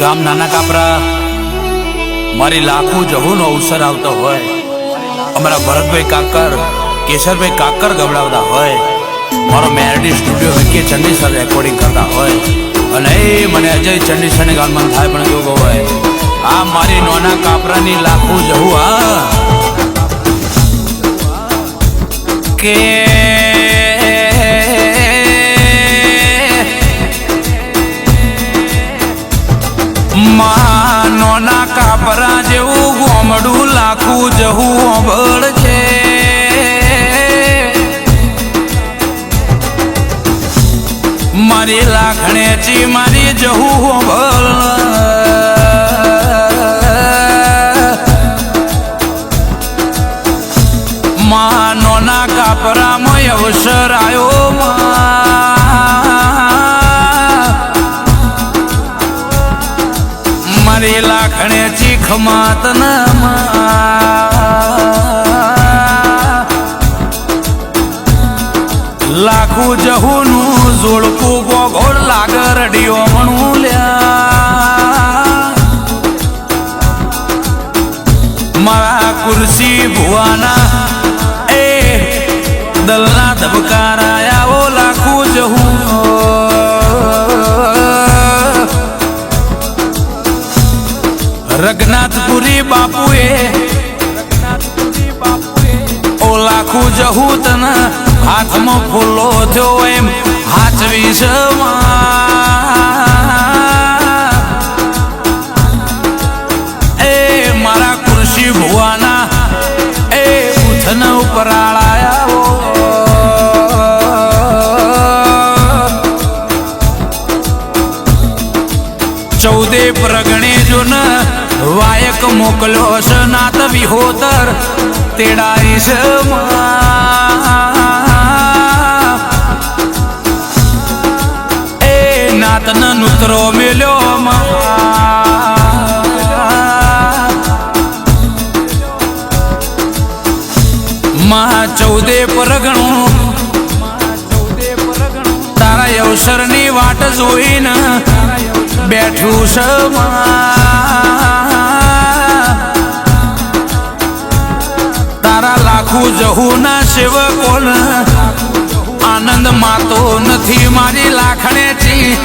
ગામ નાના કાપરા, મારી લાખો જહોનો અવસર આવતો હોય. અમારા ભરતભાઈ કાકર, કેશરભાઈ કાકર ગવડાવતા હોય. મારો મેરડી સ્ટુડિયો વિકે ચંડીસર રેકોર્ડિંગ કરતા હોય. અને એ મને અજય ચંડીસરને ગાનમાં થાય પણ કેવું હોય આ મારી નોના કાપરાની લાખો જહુ આ કે માનોના કાપરા જેવું ગોમડું લાખું જવું ઓબળ છે. મારી લાખણેચી મારી જવું ઓબળ માતન લાખું જહુનું બાપુએ. ઓ લાખું જહું તને હાથમાં ફૂલો થયો એમ હાથવી એ વાયક સનાત નાત વિહોતર તેડાઈ એ નાતન નુતરો મેલ્યો મા. ચૌદે પરગણું, તારા અવસરની વાટ જોઈને બેઠું છે લાખું જહું ના સેવકોન આનંદ માતો નથી મારી લાખણેથી.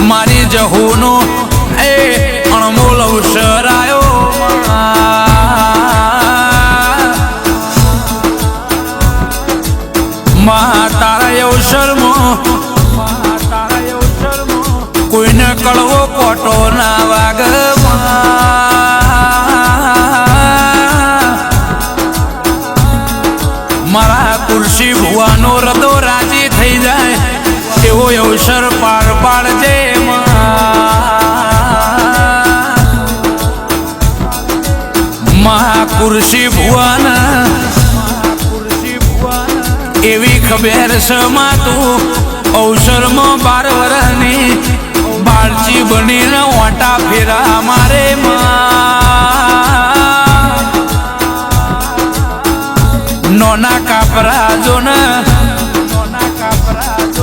મારી જહુનો એ અણમોલ અવસર ભુવાનો રદો રાજી થઈ જાય. એવો અવસર પાર પાડજે મહાકુરશી ભુવન એવી ખબર સમા તું. અવસરમાં બાર વરની બાળચી બનીને ઓટા ફેરા મારે નોના કાપરા જો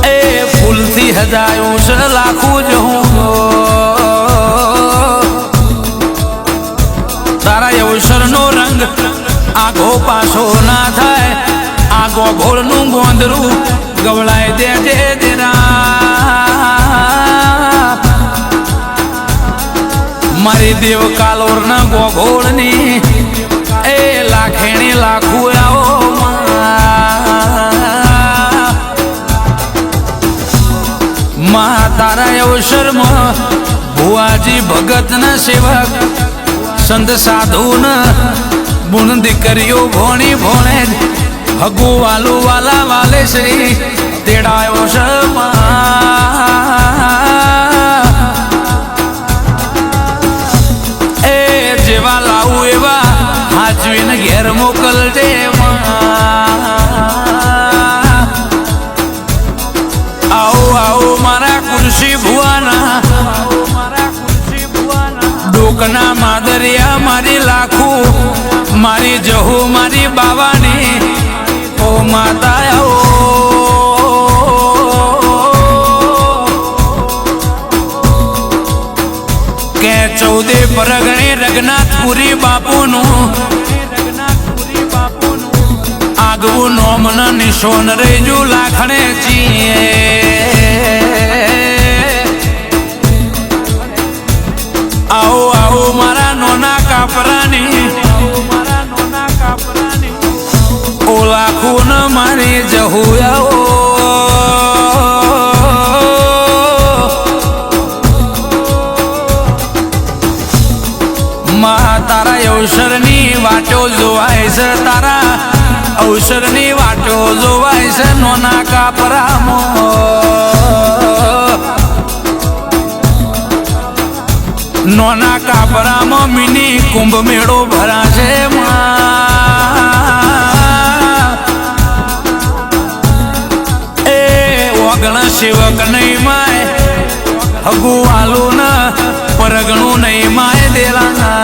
એ ફૂલથી હજાયું છે, લાખું જ હું. તારા અવસરનો રંગ આગો પાછો ના થાય. આગો ગોળનું ગોંદરું ગવળાય દે દે દેરા મારી દેવ કાલોર ના ગોગોળની એ લાખેણી લાખું અવસરમાં ભુવાજી ભગત ના સેવક, સંત સાધુ ન ગુણ દીકરીઓ ભોણી ભોણે હગુ વાલુ વાલા વાલે શ્રી તેડાયો માદરિયા મારી લાખું, મારી જહુ મારી બાવાની, ઓ માતા આવો કે ચૌદે પરગણે રઘનાથપુરી બાપુનું, આગવું નોમન નિશોન રેજુ લાખણે ચીએ. આવો આવો મારા નોના કાપરાની. ઓ લાખો ન મારે જહું આવો. મા, તારા અવસરની વાટો જોવાય છે, તારા અવસરની વાટો જોવાય છે, નોના કાપરામો. નોના કાપરામાં મિની કુંભ મેળો ભરાશે એ ઓગણ સેવક નહીં માય હગુ આલુ ના પરગણું નહીં માય દેલાના.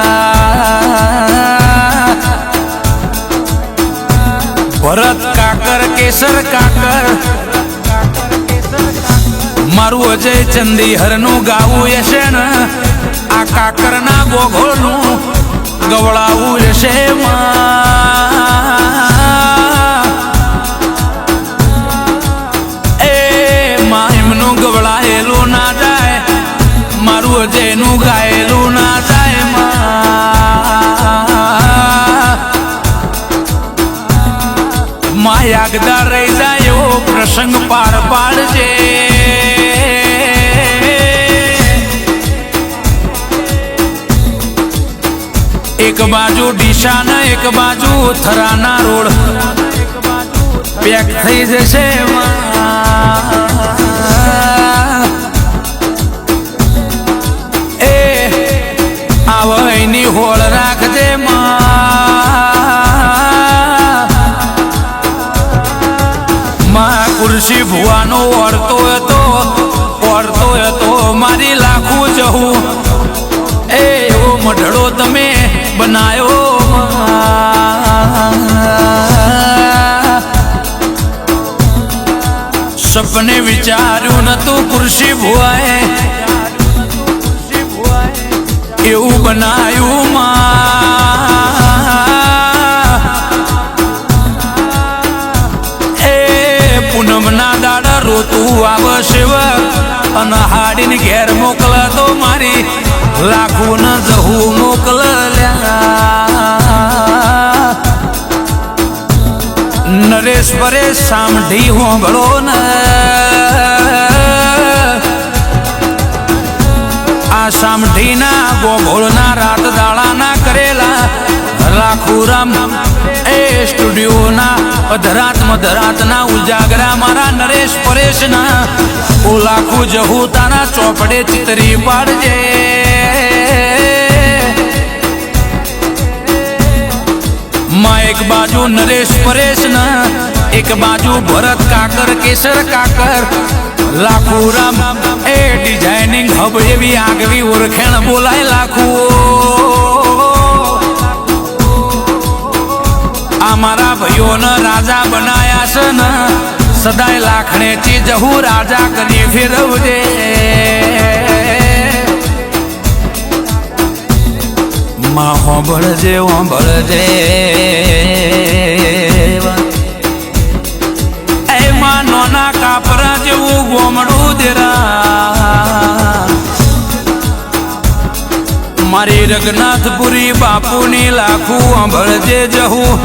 ભરત કાકર, કેસર કાકર, મારું અજય ચંદી હરનું ગાવું હશે ને. આ કાકર ના ગોઘોળનું ગવડાવું હશે એ માં એમનું ગવડાયેલું ના જાય, મારું અજયનું ગાયેલું ના જાય માં યાગદાર રહી જાય એવો પ્રસંગ પાર પાડજે. એક બાજુ ડીશાના, એક બાજુ થરાના રોડ. પેક થઈ જશે એ આવ એની હોળ રાખજે માં. કુરશી ભુવાનો ઓરતો બનાયો સપને વિચાર્યું નતું કુર્સી ભુવાએ. એવું બનાયું માં. એ પૂનમના દાડા રોતું આવશે અને હાડીને ઘેર મોકલતો મારી. લાખું જહું મોકલ્યા નરેશ પરેશ સામઢી હોંભળો ને. આ સામઢીના ગોગોળના રાત દાડાના કરેલા. લાખુરામ એ સ્ટુડિયોના અધરાત મધરાતના ઉજાગરા મારા નરેશ પરેશના. હું લાખું જહું તારા ચોપડે ચિતરી પાડજે. માં એક બાજુ નરેશ પરેશ ના, એક બાજુ ભરત કાકર, કેસર કાકર. લાખુરામ એ ડિઝાઇનિંગ હબ એવી આગવી ઓળખેણ બોલાય લાખુ આ મારા ભાઈઓને રાજા બનાયા છે ને, સદાય લાખણે ચી જહુ રાજા કરી ફેરવજે. માં હોંભળજે હોંભળજે એ માં નોના કાપરા જેવું ગોમડું દેરા મારી રઘનાથપુરી બાપુની લાખું હોંભળજે જહું.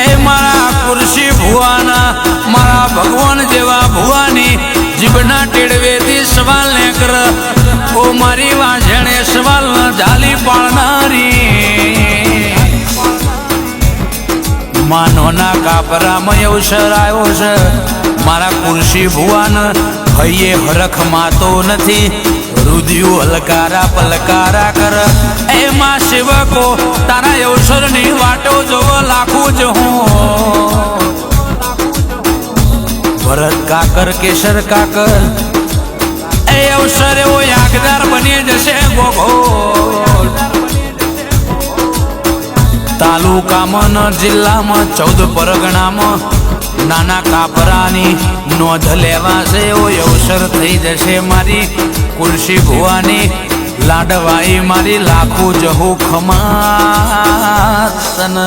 એ મારા કુરશી ભુવાના, મારા ભગવાન જેવા ભુવાની, જીભના ટેડવેથી સવાલ ને કર. ઓ મારી વાંઝણે સવાલ જાલી પાળનારી માનોના કાપરામાં અવસર આવ્યો છે. મારા કુરશી ભુવાન, હૈયે હરખ માતો નથી. રુદિયું હલકારા પલકારા કર. એમાં શિવકો તારા અવસરની વાટો જોવો લાખું જ હું. ભરત કાકર, કેસર કાકર. એ અવસર એવો યાગદાર બની જશે ગોગો તાલુકામાં ન જિલ્લામાં ચૌદ પરગણામાં નાના કાપરાની નોંધ લેવાશે એવો અવસર થઈ જશે મારી કુલસી ભુવાની લાડવાઈ મારી લાખો જહુ ખમા તન